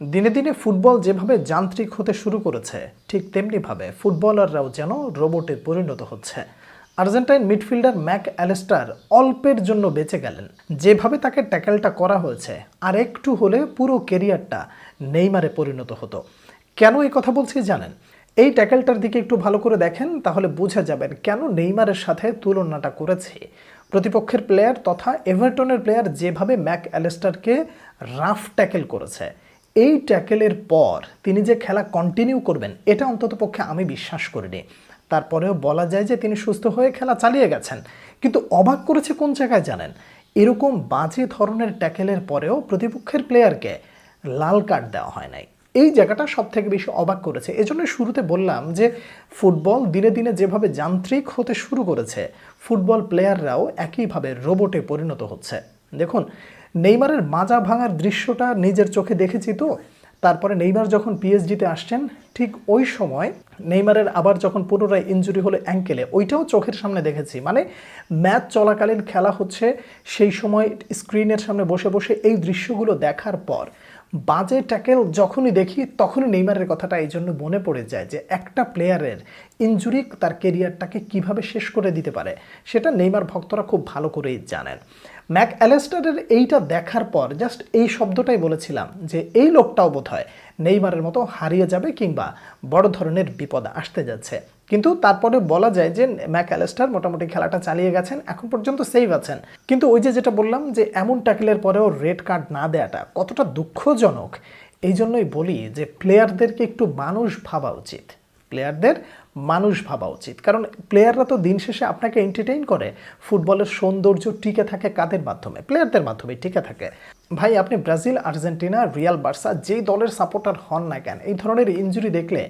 দিনে দিনে ফুটবল যেভাবে যান্ত্রিক হতে শুরু করেছে, ঠিক তেমনিভাবে ফুটবলাররাও যেন রোবটে পরিণত হচ্ছে। আর্জেন্টাইন মিডফিল্ডার ম্যাক অ্যালেস্টার অল্পের জন্য বেঁচে গেলেন। যেভাবে তাকে ট্যাকেলটা করা হয়েছে, আর একটু হলে পুরো কেরিয়ারটা নেইমারে পরিণত হতো। কেন এই কথা বলছি জানেন? এই ট্যাকেলটার দিকে একটু ভালো করে দেখেন, তাহলে বুঝে যাবেন কেন নেইমারের সাথে তুলনাটা করেছি। প্রতিপক্ষের প্লেয়ার তথা এভারটনের প্লেয়ার যেভাবে ম্যাক অ্যালেস্টারকে রাফ ট্যাকেল করেছে। এই ট্যাকেলের পর তিনি যে খেলা কন্টিনিউ করবেন, এটা অন্তত পক্ষে আমি বিশ্বাস করিনি। তারপরেও বলা যায় যে তিনি সুস্থ হয়ে খেলা চালিয়ে গেছেন। কিন্তু অবাক করেছে কোন জায়গায় জানেন? এরকম বাজে ধরনের ট্যাকেলের পরেও প্রতিপক্ষের প্লেয়ারকে লাল কার্ড দেওয়া হয় নাই। এই জায়গাটা সব থেকে বেশি অবাক করেছে। এজন্য শুরুতে বললাম যে ফুটবল দিনে দিনে যেভাবে যান্ত্রিক হতে শুরু করেছে ফুটবল প্লেয়াররাও একইভাবে রোবটে পরিণত হচ্ছে। দেখুন নেইমারের মাজা ভাঙার দৃশ্যটা নিজের চোখে দেখেছি তো। তারপরে নেইমার যখন পিএসজিতে আসছেন, ঠিক ওই সময় নেইমারের আবার যখন পুনরায় ইঞ্জুরি হলো অ্যাঙ্কেলে, ওইটাও চোখের সামনে দেখেছি। মানে ম্যাচ চলাকালীন খেলা হচ্ছে, সেই সময় স্ক্রিনের সামনে বসে বসে এই দৃশ্যগুলো দেখার পর। বাজে ট্যাকেল যখনই দেখি, তখনই নেইমারের কথাটা এই জন্য মনে পড়ে যায় যে একটা প্লেয়ারের ইঞ্জুরি তার কেরিয়ারটাকে কীভাবে শেষ করে দিতে পারে, সেটা নেইমার ভক্তরা খুব ভালো করেই জানেন। ম্যাক অ্যালেস্টারের এইটা দেখার পর জাস্ট এই শব্দটাই বলেছিলাম যে এই লোকটাও বোধ হয় নেইমারের মতো হারিয়ে যাবে কিংবা বড় ধরনের বিপদ আসতে যাচ্ছে। কিন্তু তারপরে বলা যায় যে ম্যাক অ্যালেস্টার মোটামুটি খেলাটা চালিয়ে গেছেন, এখন পর্যন্ত সেভ আছেন। কিন্তু ওই যে যেটা বললাম যে এমন ট্যাকেলের পরেও রেড কার্ড না দেওয়াটা কতটা দুঃখজনক, এই জন্যই বলি যে প্লেয়ারদেরকে একটু মানুষ ভাবা উচিত। প্লেয়ারদের মানুষ ভাবা উচিত। কারণ প্লেয়াররা তো দিন শেষে আপনাকে এন্টারটেইন করে। ফুটবলের সৌন্দর্য টিকে থাকে কাদের মাধ্যমে? প্লেয়ারদের মাধ্যমে টিকে থাকে। ভাই, আপনি ব্রাজিল, আর্জেন্টিনা, রিয়াল বার্সা যেই দলের সাপোর্টার হন না কেন, এই ধরনের ইঞ্জুরি দেখলে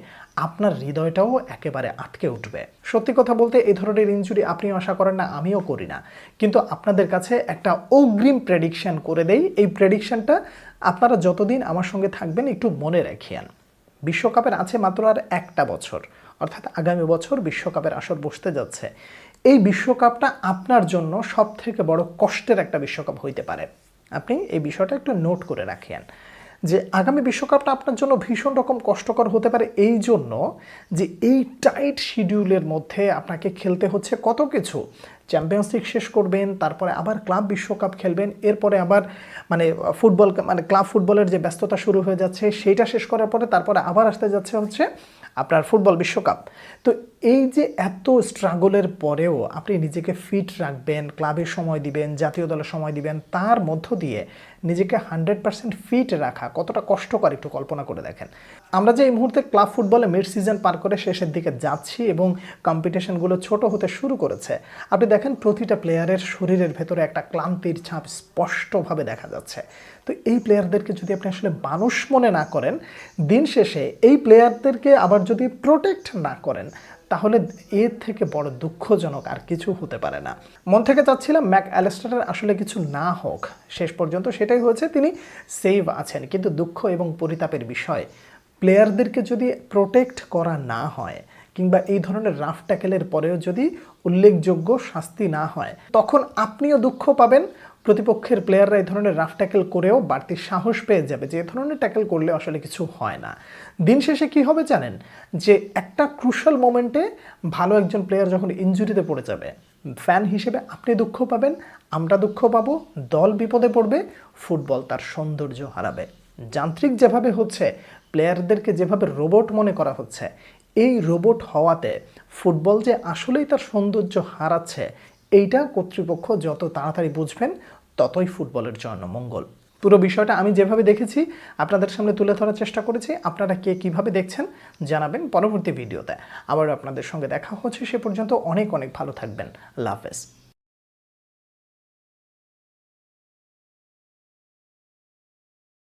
আপনার হৃদয়টাও একেবারে আটকে উঠবে। সত্যি কথা বলতে, এই ধরনের ইঞ্জুরি আপনিও আশা করেন না, আমিও করি না। কিন্তু আপনাদের কাছে একটা অগ্রিম প্রেডিকশন করে দেই। এই প্রেডিকশনটা আপনারা যতদিন আমার সঙ্গে থাকবেন, একটু মনে রাখিয়েন বিশ্বকাপের আছে মাত্র আর একটা বছর, অর্থাৎ আগামী বছর বিশ্বকাপের আসর বসতে যাচ্ছে। এই বিশ্বকাপটা আপনার জন্য সব থেকে বড় কষ্টের একটা বিশ্বকাপ হইতে পারে। আপনি এই বিষয়টা একটু নোট করে রাখেন যে আগামী বিশ্বকাপটা আপনার জন্য ভীষণ রকম কষ্টকর হতে পারে এই জন্য যে এই টাইট শিডিউলের মধ্যে আপনাকে খেলতে হচ্ছে কত কিছু। চ্যাম্পিয়ন্স লিগ শেষ করবেন, তারপরে আবার ক্লাব বিশ্বকাপ খেলবেন, এরপরে আবার মানে ফুটবল মানে ক্লাব ফুটবলের যে ব্যস্ততা শুরু হয়ে যাচ্ছে, সেইটা শেষ করার পরে তারপরে আবার আসতে যাচ্ছে হচ্ছে আপনার ফুটবল বিশ্বকাপ। তো এই যে এত স্ট্রাগলের পরেও আপনি নিজেকে ফিট রাখবেন, ক্লাবে সময় দিবেন, জাতীয় দলে সময় দিবেন, তার মধ্য দিয়ে নিজেকে হান্ড্রেড পার্সেন্ট ফিট রাখা কতটা কষ্টকর একটু কল্পনা করে দেখেন। আমরা যে এই মুহূর্তে ক্লাব ফুটবলে মিড সিজন পার করে শেষের দিকে যাচ্ছি এবং কম্পিটিশনগুলো ছোট হতে শুরু করেছে, আপনি দেখেন প্রতিটা প্লেয়ারের শরীরের ভেতরে একটা ক্লান্তির ছাপ স্পষ্টভাবে দেখা যাচ্ছে। তো এই প্লেয়ারদেরকে যদি আপনি আসলে মানুষ মনে না করেন, দিন শেষে এই প্লেয়ারদেরকে আবার যদি প্রোটেক্ট না করেন, তাহলে এর থেকে বড় দুঃখজনক আর কিছু হতে পারে না। মন থেকে চাচ্ছিলাম ম্যাক অ্যালেস্টারের আসলে কিছু না হোক, শেষ পর্যন্ত সেটাই হয়েছে, তিনি সেভ আছেন। কিন্তু দুঃখ এবং পরিতাপের বিষয় প্লেয়ারদেরকে যদি প্রোটেক্ট করা না হয় কিংবা এই ধরনের রাফ ট্যাকেলের পরেও যদি উল্লেখযোগ্য শাস্তি না হয়, তখন আপনিও দুঃখ পাবেন। প্রতিপক্ষের প্লেয়াররা এই ধরনের রাফ ট্যাকেল করেও বাড়তি সাহস পেয়ে যাবে যে, এ ধরনের ট্যাকেল করলে আসলে কিছু হয় না। দিন শেষে কি হবে জানেন? যে, একটা ক্রুশাল মোমেন্টে ভালো একজন প্লেয়ার যখন ইঞ্জুরিতে পড়ে যাবে ফ্যান হিসেবে আপনি দুঃখ পাবেন, আমরা দুঃখ পাবো, দল বিপদে পড়বে ফুটবল তার সৌন্দর্য হারাবে। যান্ত্রিক যেভাবে হচ্ছে প্লেয়ারদেরকে যেভাবে রোবট মনে করা হচ্ছে, এই রোবট হওয়াতে ফুটবল যে আসলেই তার সৌন্দর্য হারাচ্ছে, এইটা কর্তৃপক্ষ যত তাড়াতাড়ি বুঝবেন, ততই ফুটবলের জন্য মঙ্গল। পুরো বিষয়টা আমি যেভাবে দেখেছি, আপনাদের সামনে তুলে ধরার চেষ্টা করেছি। আপনারা কে কীভাবে দেখছেন, জানাবেন পরবর্তী ভিডিওতে। আবার আপনাদের সঙ্গে দেখা হচ্ছে সে পর্যন্ত। অনেক অনেক ভালো থাকবেন। লাভ হাফেজ।